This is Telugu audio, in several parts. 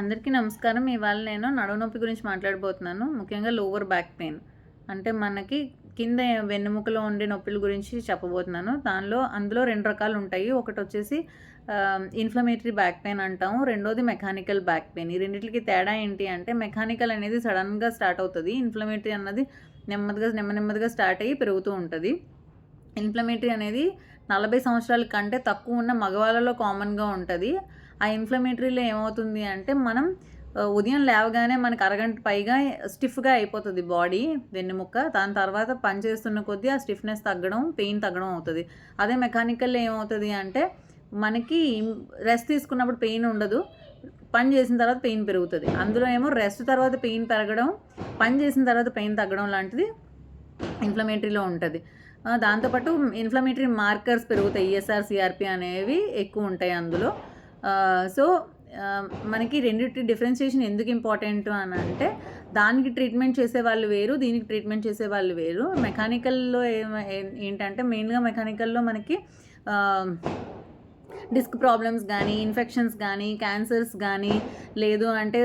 అందరికీ నమస్కారం. ఇవాళ నేను నడుము నొప్పి గురించి మాట్లాడబోతున్నాను. ముఖ్యంగా లోవర్ బ్యాక్ పెయిన్. అంటే మనకి కింద వెన్నెముకలో ఉండే నొప్పుల గురించి చెప్పబోతున్నాను. దానిలో అందులో రెండు రకాలు ఉంటాయి. ఒకటి వచ్చేసి ఇన్ఫ్లమేటరీ బ్యాక్ పెయిన్ అంటాము. రెండోది మెకానికల్ బ్యాక్ పెయిన్ ఈ రెండింటికి తేడా ఏంటి అంటే మెకానికల్ అనేది సడన్గా స్టార్ట్ అవుతుంది. ఇన్ఫ్లమేటరీ అన్నది నెమ్మదిగా నెమ్మ నెమ్మదిగా స్టార్ట్ అయ్యి పెరుగుతూ ఉంటుంది. ఇన్ఫ్లమేటరీ అనేది నలభై సంవత్సరాల కంటే తక్కువ ఉన్న మగవాళ్ళలో కామన్గా ఉంటుంది. ఆ ఇన్ఫ్లమేటరీలో ఏమవుతుంది అంటే మనం ఉదయం లేవగానే మనకు అరగంట పైగా స్టిఫ్గా అయిపోతుంది బాడీ వెన్నుముక్క దాని తర్వాత పని చేస్తున్న కొద్దీ ఆ స్టిఫ్నెస్ తగ్గడం పెయిన్ తగ్గడం అవుతుంది. అదే మెకానికల్లో ఏమవుతుంది అంటే మనకి రెస్ట్ తీసుకున్నప్పుడు పెయిన్ ఉండదు. పని చేసిన తర్వాత పెయిన్ పెరుగుతుంది. అందులో ఏమో రెస్ట్ తర్వాత పెయిన్ పెరగడం పని చేసిన తర్వాత పెయిన్ తగ్గడం లాంటిది ఇన్ఫ్లమేటరీలో ఉంటుంది. దాంతోపాటు ఇన్ఫ్లమేటరీ మార్కర్స్ పెరుగుతాయి. ఈఎస్ఆర్ సిఆర్పి అనేవి ఎక్కువ ఉంటాయి అందులో. సో మనకి రెండింటి డిఫరెన్షియేషన్ ఎందుకు ఇంపార్టెంట్ అని అంటే దానికి ట్రీట్మెంట్ చేసే వాళ్ళు వేరు దీనికి ట్రీట్మెంట్ చేసే వాళ్ళు వేరు. మెకానికల్లో ఏంటంటే మెయిన్గా మెకానికల్లో మనకి డిస్క్ ప్రాబ్లమ్స్ కానీ ఇన్ఫెక్షన్స్ కానీ క్యాన్సర్స్ కానీ లేదు అంటే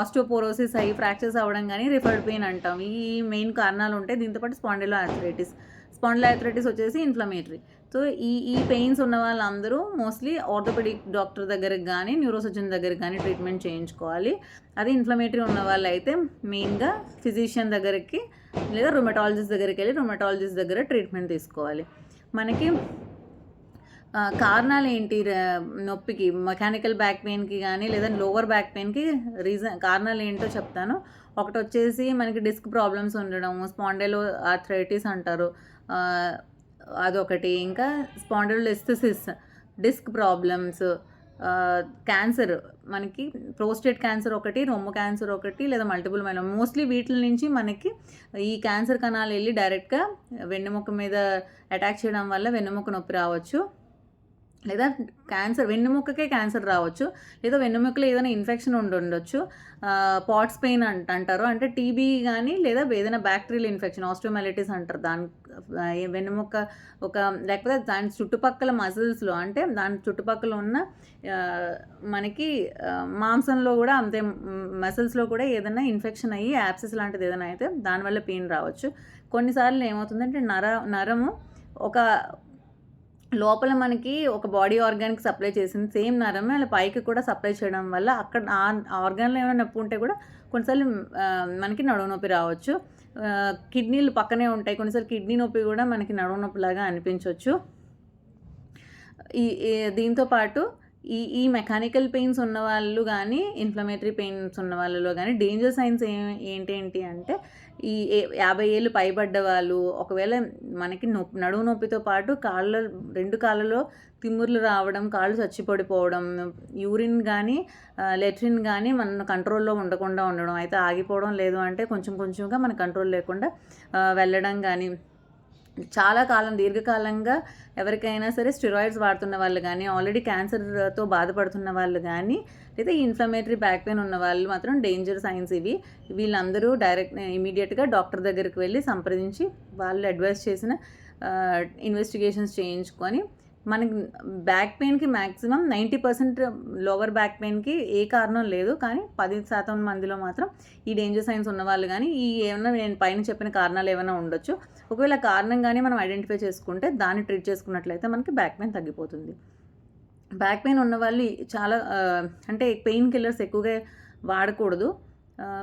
ఆస్టోపోరోసిస్ అయ్యి ఫ్రాక్చర్స్ అవ్వడం కానీ రిఫర్డ్ పెయిన్ అంటాం. ఈ మెయిన్ కారణాలు ఉంటాయి దీంతోపాటు స్పాండిలో ఆర్థరైటిస్ స్పాండిలో వచ్చేసి ఇన్ఫ్లమేటరీ. సో ఈ ఈ పెయిన్స్ ఉన్న వాళ్ళందరూ మోస్ట్లీ ఆర్థోపెడిక్ డాక్టర్ దగ్గరికి కానీ న్యూరోసర్జన్ దగ్గరకు కానీ ట్రీట్మెంట్ చేయించుకోవాలి. అది ఇన్ఫ్లమేటరీ ఉన్న వాళ్ళు అయితే మెయిన్గా ఫిజిషియన్ దగ్గరికి లేదా రొమటాలజిస్ట్ దగ్గరికి వెళ్ళి రొమటాలజిస్ట్ దగ్గర ట్రీట్మెంట్ తీసుకోవాలి. మనకి కారణాలు ఏంటి నొప్పికి మెకానికల్ బ్యాక్ పెయిన్కి కానీ లేదా లోవర్ బ్యాక్ పెయిన్కి రీజన్ కారణాలు ఏంటో చెప్తాను. ఒకటి వచ్చేసి మనకి డిస్క్ ప్రాబ్లమ్స్ ఉండడం స్పాండెలో ఆథరైటిస్ అంటారు అదొకటి. ఇంకా స్పాండెలోలిస్థిసిస్ డిస్క్ ప్రాబ్లమ్స్ క్యాన్సర్. మనకి ప్రోస్టేట్ క్యాన్సర్ ఒకటి రొమ్ము క్యాన్సర్ ఒకటి లేదా మల్టిపుల్ మైలో మోస్ట్లీ వీటి నుంచి మనకి ఈ క్యాన్సర్ కణాలు వెళ్ళి డైరెక్ట్గా వెన్నెముక మీద అటాక్ చేయడం వల్ల వెన్నెముక నొప్పి రావచ్చు. లేదా క్యాన్సర్ వెన్నుముక్కకే క్యాన్సర్ రావచ్చు లేదా వెన్నుముక్కలో ఏదైనా ఇన్ఫెక్షన్ ఉండి ఉండొచ్చు. పాట్స్ పెయిన్ అంట అంటారు. అంటే టీబీ కానీ లేదా ఏదైనా బ్యాక్టీరియల్ ఇన్ఫెక్షన్ ఆస్ట్రోమెలిటిస్ అంటారు. దాని వెన్నుముక్క ఒక లేకపోతే దాని చుట్టుపక్కల మజిల్స్లో అంటే దాని చుట్టుపక్కల ఉన్న మనకి మాంసంలో కూడా అంతే మసిల్స్లో కూడా ఏదైనా ఇన్ఫెక్షన్ అయ్యి యాప్సెస్ లాంటిది ఏదైనా అయితే దానివల్ల పెయిన్ రావచ్చు. కొన్నిసార్లు ఏమవుతుందంటే నర నరము ఒక లోపల మనకి ఒక బాడీ ఆర్గాన్కి సప్లై చేసింది సేమ్ నరమే అలా పైకి కూడా సప్లై చేయడం వల్ల అక్కడ ఆ ఆర్గాన్లో ఏమైనా నొప్పి ఉంటే కూడా కొన్నిసార్లు మనకి నడుము నొప్పి రావచ్చు. కిడ్నీలు పక్కనే ఉంటాయి. కొన్నిసార్లు కిడ్నీ నొప్పి కూడా మనకి నడుము నొప్పిలాగా అనిపించవచ్చు ఈ ఈ- దీంతో పాటు ఈ ఈ మెకానికల్ పెయిన్స్ ఉన్న వాళ్ళు కానీ ఇన్ఫ్లమేటరీ పెయిన్స్ ఉన్న వాళ్ళలో కానీ డేంజర్ సైన్స్ ఏ ఏంటి ఏంటి అంటే ఈ యాభై ఏళ్ళు పైబడ్డ వాళ్ళు ఒకవేళ మనకి నొప్పి నడుము నొప్పితో పాటు కాళ్ళ రెండు కాళ్ళలో తిమ్ముర్లు రావడం కాళ్ళు చచ్చిపడిపోవడం యూరిన్ కానీ లెట్రిన్ కానీ మన కంట్రోల్లో ఉండకుండా ఉండడం అయితే ఆగిపోవడం లేదు అంటే కొంచెం కొంచెంగా మన కంట్రోల్ లేకుండా వెళ్ళడం కానీ చాలా కాలం దీర్ఘకాలంగా ఎవరికైనా సరే స్టెరాయిడ్స్ వాడుతున్న వాళ్ళు కానీ ఆల్రెడీ క్యాన్సర్తో బాధపడుతున్న వాళ్ళు కానీ లేదా ఇన్ఫ్లమేటరీ బ్యాక్ పెయిన్ ఉన్న వాళ్ళు మాత్రం డేంజర్ సైన్స్ ఇవి. వీళ్ళందరూ డైరెక్ట్ ఇమీడియట్గా డాక్టర్ దగ్గరికి వెళ్ళి సంప్రదించి వాళ్ళు అడ్వైస్ చేసిన ఇన్వెస్టిగేషన్స్ చేయించుకొని మనకి back పెయిన్కి maximum ninety percent lower back పెయిన్కి ఏ కారణం లేదు. కానీ పది శాతం మందిలో మాత్రం ఈ డేంజర్ సైన్స్ ఉన్నవాళ్ళు కానీ ఈ ఏమైనా నేను పైన చెప్పిన కారణాలు ఏమైనా ఉండొచ్చు. ఒకవేళ కారణం కానీ మనం ఐడెంటిఫై చేసుకుంటే దాన్ని ట్రీట్ చేసుకున్నట్లయితే మనకి బ్యాక్ పెయిన్ తగ్గిపోతుంది. బ్యాక్ పెయిన్ ఉన్నవాళ్ళు చాలా అంటే పెయిన్ కిల్లర్స్ ఎక్కువగా వాడకూడదు.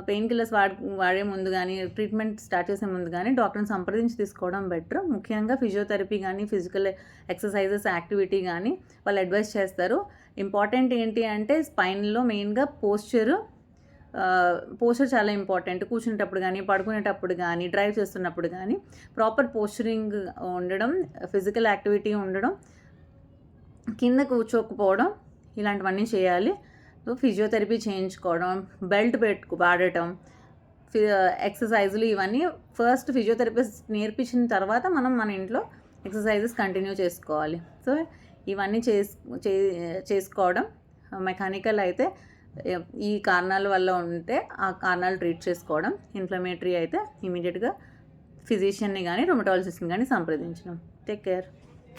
పెయిన్ కిల్లర్స్ వాడ వాడే ముందు కానీ ట్రీట్మెంట్ స్టార్ట్ చేసే ముందు కానీ డాక్టర్ని సంప్రదించి తీసుకోవడం బెటర్. ముఖ్యంగా ఫిజియోథెరపీ కానీ ఫిజికల్ ఎక్సర్సైజెస్ యాక్టివిటీ కానీ వాళ్ళు అడ్వైస్ చేస్తారు. ఇంపార్టెంట్ ఏంటి అంటే స్పైన్లో మెయిన్గా పోస్చరు. పోస్చర్ చాలా ఇంపార్టెంట్. కూర్చునేటప్పుడు కానీ పడుకునేటప్పుడు కానీ డ్రైవ్ చేస్తున్నప్పుడు కానీ ప్రాపర్ పోస్చరింగ్ ఉండడం ఫిజికల్ యాక్టివిటీ ఉండడం కింద కూర్చోకపోవడం ఇలాంటివన్నీ చేయాలి. ఫిజియోథెరపీ చేయించుకోవడం బెల్ట్ పెట్టుకు వాడటం ఫి ఎక్సర్సైజులు ఇవన్నీ ఫస్ట్ ఫిజియోథెరపిస్ట్ నేర్పించిన తర్వాత మనం మన ఇంట్లో ఎక్సర్సైజెస్ కంటిన్యూ చేసుకోవాలి. సో ఇవన్నీ చేసు చే చేసుకోవడం మెకానికల్ అయితే ఈ కారణాల వల్ల ఉంటే ఆ కారణాలు ట్రీట్ చేసుకోవడం ఇన్ఫ్లమేటరీ అయితే ఇమీడియట్గా ఫిజిషియన్ని కానీ రొమటాలజిస్ట్ని కానీ సంప్రదించడం. Take care.